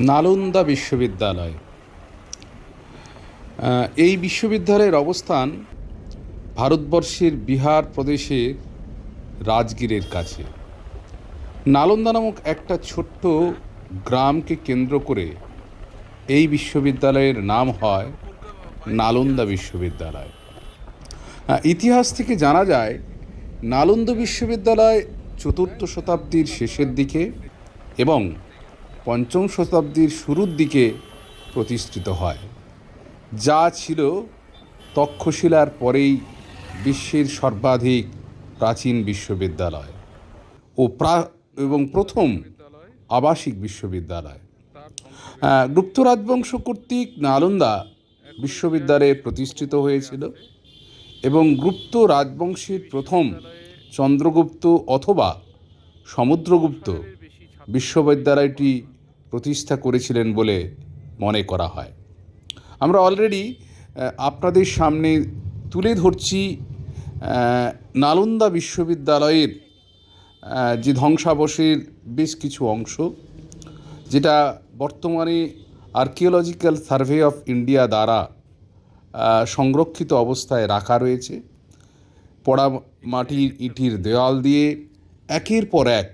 নালন্দা বিশ্ববিদ্যালয়। এই বিশ্ববিদ্যালয়ের অবস্থান ভারতবর্ষের বিহার প্রদেশের রাজগীরের কাছে। নালন্দা নামক একটা ছোট্ট গ্রামকে কেন্দ্র করে এই বিশ্ববিদ্যালয়ের নাম হয় নালন্দা বিশ্ববিদ্যালয়। ইতিহাস থেকে জানা যায়, নালন্দা বিশ্ববিদ্যালয় চতুর্থ শতাব্দীর শেষের দিকে এবং পঞ্চম শতাব্দীর শুরুর দিকে প্রতিষ্ঠিত হয়। যা ছিল তক্ষশিলার পরেই বিশ্বের সর্বাধিক প্রাচীন বিশ্ববিদ্যালয় ও প্রা এবং প্রথম আবাসিক বিশ্ববিদ্যালয়। গুপ্ত রাজবংশ কর্তৃক নালন্দা বিশ্ববিদ্যালয়ে প্রতিষ্ঠিত হয়েছিল এবং গুপ্ত রাজবংশের প্রথম চন্দ্রগুপ্ত অথবা সমুদ্রগুপ্ত বিশ্ববিদ্যালয়টি প্রতিষ্ঠা করেছিলেন বলে মনে করা হয়। আমরা অলরেডি আপনাদের সামনে তুলে ধরছি নালন্দা বিশ্ববিদ্যালয়ের যে ধ্বংসাবশের বেশ কিছু অংশ, যেটা বর্তমানে আর্কিওলজিক্যাল সার্ভে অফ ইন্ডিয়া দ্বারা সংরক্ষিত অবস্থায় রাখা রয়েছে। পড়া মাটির ইটির দেওয়াল দিয়ে একের পর এক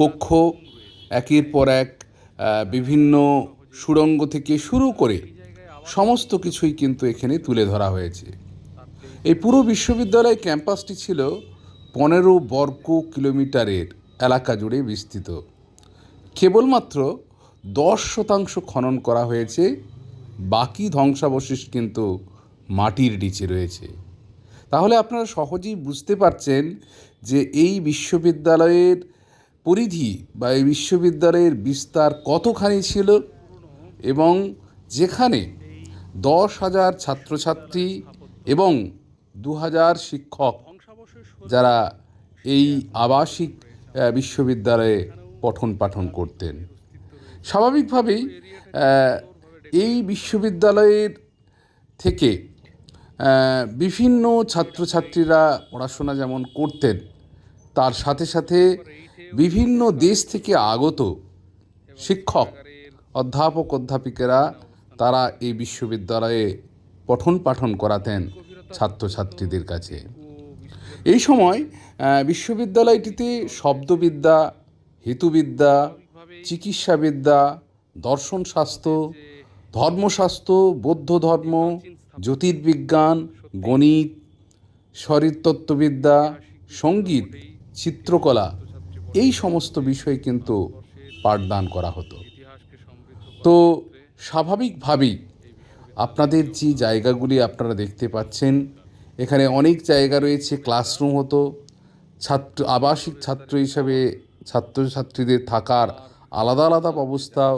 কক্ষ একের পর এক বিভিন্ন সুড়ঙ্গ থেকে শুরু করে সমস্ত কিছুই কিন্তু এখানে তুলে ধরা হয়েছে। এই পুরো বিশ্ববিদ্যালয় ক্যাম্পাসটি ছিল পনেরো বর্গ কিলোমিটারের এলাকা জুড়ে বিস্তৃত। কেবলমাত্র দশ শতাংশ খনন করা হয়েছে, বাকি ধ্বংসাবশেষ কিন্তু মাটির নিচে রয়েছে। তাহলে আপনারা সহজেই বুঝতে পারছেন যে এই বিশ্ববিদ্যালয়ের পরিধি বা এই বিশ্ববিদ্যালয়ের বিস্তার কতখানি ছিল এবং যেখানে দশ হাজার ছাত্রছাত্রী এবং দু হাজার শিক্ষক যারা এই আবাসিক বিশ্ববিদ্যালয়ে পঠন পাঠন করতেন। স্বাভাবিকভাবেই এই বিশ্ববিদ্যালয়ের থেকে বিভিন্ন ছাত্রছাত্রীরা পড়াশোনা যেমন করতেন, তার সাথে সাথে বিভিন্ন দেশ থেকে আগত শিক্ষক, অধ্যাপক, অধ্যাপিকেরা তারা এই বিশ্ববিদ্যালয়ে পঠন পাঠন করাতেন ছাত্রছাত্রীদের কাছে। এই সময় বিশ্ববিদ্যালয়টিতে শব্দবিদ্যা, হেতুবিদ্যা, চিকিৎসাবিদ্যা, দর্শনশাস্ত্র, ধর্মশাস্ত্র বৌদ্ধ ধর্ম জ্যোতির্বিজ্ঞান, গণিত, শরীরতত্ত্ববিদ্যা, সংগীত, চিত্রকলা এই সমস্ত বিষয় কিন্তু পাঠদান করা হতো। তো স্বাভাবিকভাবেই আপনাদের যে জায়গাগুলি আপনারা দেখতে পাচ্ছেন, এখানে অনেক জায়গা রয়েছে, ক্লাসরুম হতো। ছাত্র, আবাসিক ছাত্র হিসাবে ছাত্রছাত্রীদের থাকার আলাদা আলাদা ব্যবস্থাও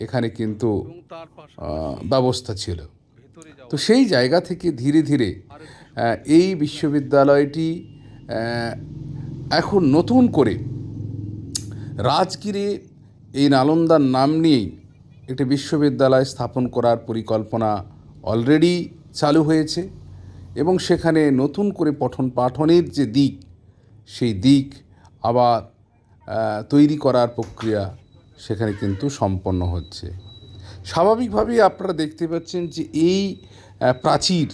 এখানে কিন্তু ব্যবস্থা ছিল। তো সেই জায়গা থেকে ধীরে ধীরে এই বিশ্ববিদ্যালয়টি এখন নতুন করে রাজগীরে এই নালন্দার নাম নিয়েই একটি বিশ্ববিদ্যালয় স্থাপন করার পরিকল্পনা অলরেডি চালু হয়েছে এবং সেখানে নতুন করে পঠন পাঠনের যে দিক, সেই দিক আবার তৈরি করার প্রক্রিয়া সেখানে কিন্তু সম্পন্ন হচ্ছে। স্বাভাবিকভাবেই আপনারা দেখতে পাচ্ছেন যে এই প্রাচীর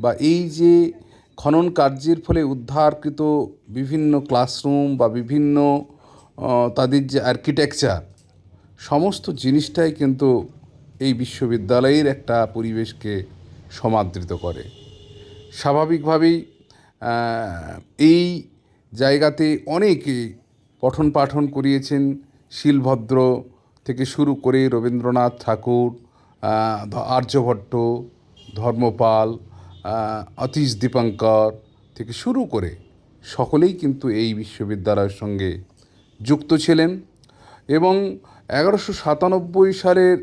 বা এই যে খনন কার্যের ফলে উদ্ধারকৃত বিভিন্ন ক্লাসরুম বা বিভিন্ন তাদের যে আর্কিটেকচার সমস্ত জিনিসটাই কিন্তু এই বিশ্ববিদ্যালয়ের একটা পরিবেশকে সমাদৃত করে। স্বাভাবিকভাবেই এই জায়গাতে অনেকে পঠন পাঠন করিয়েছেন। শিলভদ্র থেকে শুরু করে রবীন্দ্রনাথ ঠাকুর আর্যভট্ট ধর্মপাল অতীশ দীপঙ্কর থেকে শুরু করে সকলেই কিন্তু এই বিশ্ববিদ্যালয়ের সঙ্গে যুক্ত ছিলেন এবং এগারোশো সাতানব্বই সালের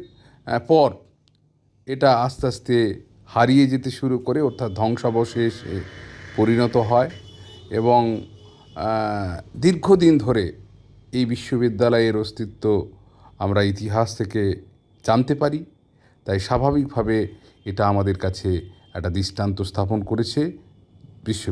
পর এটা আস্তে আস্তে হারিয়ে যেতে শুরু করে, অর্থাৎ ধ্বংসাবশেষে পরিণত হয় এবং দীর্ঘদিন ধরে এই বিশ্ববিদ্যালয়ের অস্তিত্ব আমরা ইতিহাস থেকে জানতে পারি। তাই স্বাভাবিকভাবে এটা আমাদের কাছে একটা দৃষ্টান্ত স্থাপন করেছে বিশ্ব